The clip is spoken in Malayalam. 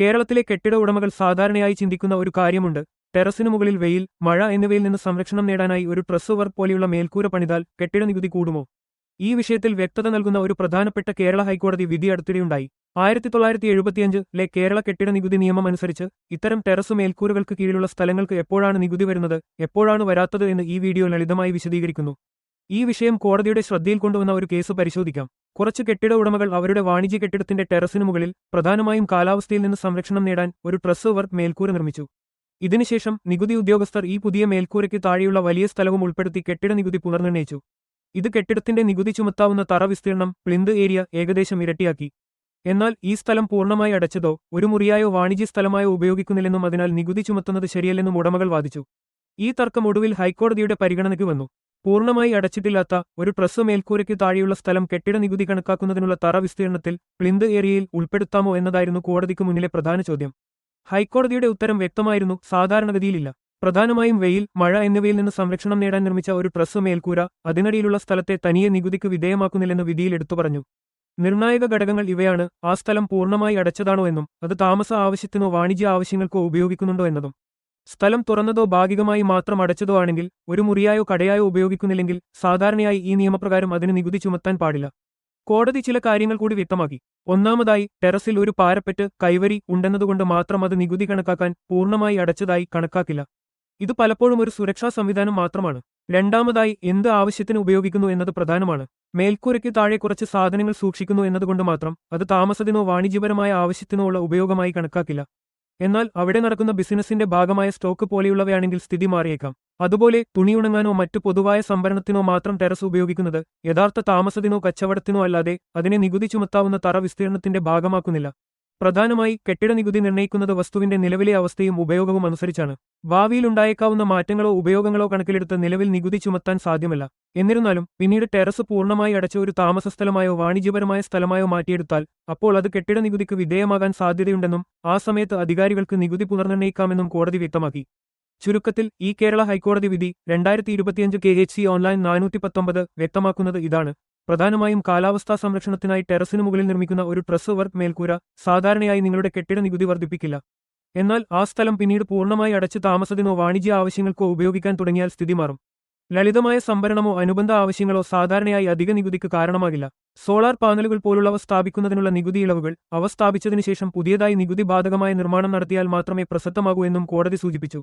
കേരളത്തിലെ കെട്ടിട ഉടമകൾ സാധാരണയായി ചിന്തിക്കുന്ന ഒരു കാര്യമുണ്ട്. ടെറസിനു മുകളിൽ വെയിൽ മഴ എന്നിവയിൽ നിന്ന് സംരക്ഷണം നേടാനായി ഒരു ട്രസ് വർക്ക് പോലെയുള്ള മേൽക്കൂര പണിതാൽ കെട്ടിട നികുതി കൂടുമോ? ഈ വിഷയത്തിൽ വ്യക്തത നൽകുന്ന ഒരു പ്രധാനപ്പെട്ട കേരള ഹൈക്കോടതി വിധി അടുത്തിടെയുണ്ടായി. ആയിരത്തി തൊള്ളായിരത്തി എഴുപത്തിയഞ്ചിലെ കേരള കെട്ടിട നികുതി നിയമം അനുസരിച്ച് ഇത്തരം ടെറസ് മേൽക്കൂരകൾക്ക് കീഴിലുള്ള സ്ഥലങ്ങൾക്ക് എപ്പോഴാണ് നികുതി വരുന്നത് എപ്പോഴാണ് വരാത്തത് എന്ന് ഈ വീഡിയോ ലളിതമായി വിശദീകരിക്കുന്നു. ഈ വിഷയം കോടതിയുടെ ശ്രദ്ധയിൽ കൊണ്ടുവന്ന ഒരു കേസ് പരിശോധിക്കാം. കുറച്ച് കെട്ടിട ഉടമകൾ അവരുടെ വാണിജ്യ കെട്ടിടത്തിന്റെ ടെറസിനു മുകളിൽ പ്രധാനമായും കാലാവസ്ഥയിൽ നിന്ന് സംരക്ഷണം നേടാൻ ഒരു ട്രസ് വർക്ക് മേൽക്കൂര നിർമ്മിച്ചു. ഇതിനുശേഷം നികുതി ഉദ്യോഗസ്ഥർ ഈ പുതിയ മേൽക്കൂരയ്ക്ക് താഴെയുള്ള വലിയ സ്ഥലവും ഉൾപ്പെടുത്തി കെട്ടിട നികുതി പുനർനിർണയിച്ചു ഇത് കെട്ടിടത്തിന്റെ നികുതി ചുമത്താവുന്ന തറ വിസ്തീർണം പ്ലിന്ത് ഏരിയ ഏകദേശം ഇരട്ടിയാക്കി. എന്നാൽ ഈ സ്ഥലം പൂർണമായി അടച്ചതോ ഒരു മുറിയായോ വാണിജ്യ സ്ഥലമായോ ഉപയോഗിക്കുന്നില്ലെന്നും അതിനാൽ നികുതി ചുമത്തുന്നത് ശരിയല്ലെന്നും ഉടമകൾ വാദിച്ചു. ഈ തർക്കം ഒടുവിൽ ഹൈക്കോടതിയുടെ പരിഗണനയ്ക്ക് വന്നു. പൂർണമായി അടച്ചിട്ടില്ലാത്ത ഒരു ട്രസ് മേൽക്കൂരയ്ക്ക് താഴെയുള്ള സ്ഥലം കെട്ടിട നികുതി കണക്കാക്കുന്നതിനുള്ള തറ വിസ്തീർണത്തിൽ പ്ലിന്ത് ഏരിയയിൽ ഉൾപ്പെടുത്താമോ എന്നതായിരുന്നു കോടതിക്ക് മുന്നിലെ പ്രധാന ചോദ്യം. ഹൈക്കോടതിയുടെ ഉത്തരം വ്യക്തമായിരുന്നു സാധാരണഗതിയിലില്ല. പ്രധാനമായും വെയിൽ മഴ എന്നിവയിൽ നിന്ന് സംരക്ഷണം നേടാൻ നിർമ്മിച്ച ഒരു ട്രസ് മേൽക്കൂര അതിനടിയിലുള്ള സ്ഥലത്തെ തനിയെ നികുതിക്ക് വിധേയമാക്കുന്നില്ലെന്ന് വിധിയിൽ എടുത്തു പറഞ്ഞു. നിർണായക ഘടകങ്ങൾ ഇവയാണ് ആ സ്ഥലം പൂർണമായി അടച്ചതാണോ എന്നും അത് താമസ ആവശ്യത്തിനോ വാണിജ്യ ആവശ്യങ്ങൾക്കോ ഉപയോഗിക്കുന്നുണ്ടോ എന്നതും. സ്ഥലം തുറന്നതോ ഭാഗികമായി മാത്രം അടച്ചതോ ആണെങ്കിൽ ഒരു മുറിയായോ കടയായോ ഉപയോഗിക്കുന്നില്ലെങ്കിൽ സാധാരണയായി ഈ നിയമപ്രകാരം അതിന് നികുതി ചുമത്താൻ പാടില്ല. കോടതി ചില കാര്യങ്ങൾ കൂടി വ്യക്തമാക്കി. ഒന്നാമതായി ടെറസിൽ ഒരു പാരപ്പറ്റ് കൈവരി ഉണ്ടെന്നതുകൊണ്ട് മാത്രം അത് നികുതി കണക്കാക്കാൻ പൂർണമായി അടച്ചതായി കണക്കാക്കില്ല. ഇത് പലപ്പോഴും ഒരു സുരക്ഷാ സംവിധാനം മാത്രമാണ്. രണ്ടാമതായി എന്ത് ആവശ്യത്തിന് ഉപയോഗിക്കുന്നു എന്നത് പ്രധാനമാണ്. മേൽക്കൂരയ്ക്ക് താഴെ കുറച്ച് സാധനങ്ങൾ സൂക്ഷിക്കുന്നു എന്നതുകൊണ്ട് മാത്രം അത് താമസത്തിനോ വാണിജ്യപരമായ ആവശ്യത്തിനോ ഉള്ള ഉപയോഗമായി കണക്കാക്കില്ല. എന്നാൽ അവിടെ നടക്കുന്ന ബിസിനസിന്റെ ഭാഗമായ സ്റ്റോക്ക് പോലെയുള്ളവയാണെങ്കിൽ സ്ഥിതി മാറിയേക്കാം. അതുപോലെ തുണിയുണങ്ങാനോ മറ്റു പൊതുവായ സംഭരണത്തിനോ മാത്രം ടെറസ് ഉപയോഗിക്കുന്നത് യഥാർത്ഥ താമസത്തിനോ കച്ചവടത്തിനോ അല്ലാതെ അതിനെ നികുതി ചുമത്താവുന്ന തറ വിസ്തീർണത്തിന്റെ ഭാഗമാക്കുന്നില്ല. പ്രധാനമായി കെട്ടിട നികുതി നിർണയിക്കുന്നത് വസ്തുവിന്റെ നിലവിലെ അവസ്ഥയും ഉപയോഗവും അനുസരിച്ചാണ്. ഭാവിയിലുണ്ടായേക്കാവുന്ന മാറ്റങ്ങളോ ഉപയോഗങ്ങളോ കണക്കിലെടുത്ത് നിലവിൽ നികുതി ചുമത്താൻ സാധ്യമല്ല. എന്നിരുന്നാലും പിന്നീട് ടെറസ് പൂർണമായി അടച്ച ഒരു താമസ സ്ഥലമായോ വാണിജ്യപരമായ സ്ഥലമായോ മാറ്റിയെടുത്താൽ അപ്പോൾ അത് കെട്ടിട നികുതിക്ക് വിധേയമാകാൻ സാധ്യതയുണ്ടെന്നും ആ സമയത്ത് അധികാരികൾക്ക് നികുതി പുനർനിർണയിക്കാമെന്നും കോടതി വ്യക്തമാക്കി. ചുരുക്കത്തിൽ ഈ കേരള ഹൈക്കോടതി വിധി രണ്ടായിരത്തി ഇരുപത്തിയഞ്ച് കെ എച്ച് സി ഓൺലൈൻ നാനൂറ്റി പത്തൊമ്പത് വ്യക്തമാക്കുന്നത് ഇതാണ്. പ്രധാനമായും കാലാവസ്ഥാ സംരക്ഷണത്തിനായി ടെറസിനു മുകളിൽ നിർമ്മിക്കുന്ന ഒരു ട്രസ് വർക്ക് മേൽക്കൂര സാധാരണയായി നിങ്ങളുടെ കെട്ടിട നികുതി വർദ്ധിപ്പിക്കില്ല. എന്നാൽ ആ സ്ഥലം പിന്നീട് പൂർണമായി അടച്ച് താമസത്തിനോ വാണിജ്യ ആവശ്യങ്ങൾക്കോ ഉപയോഗിക്കാൻ തുടങ്ങിയാൽ സ്ഥിതി മാറും. ലളിതമായ സംഭരണമോ അനുബന്ധ ആവശ്യങ്ങളോ സാധാരണയായി അധിക നികുതിക്ക് കാരണമാകില്ല. സോളാർ പാനലുകൾ പോലുള്ളവ സ്ഥാപിക്കുന്നതിനുള്ള നികുതി ഇളവുകൾ അവ സ്ഥാപിച്ചതിനുശേഷം പുതിയതായി നികുതി ബാധകമായ നിർമ്മാണം നടത്തിയാൽ മാത്രമേ പ്രസക്തമാകൂ എന്നും കോടതി സൂചിപ്പിച്ചു.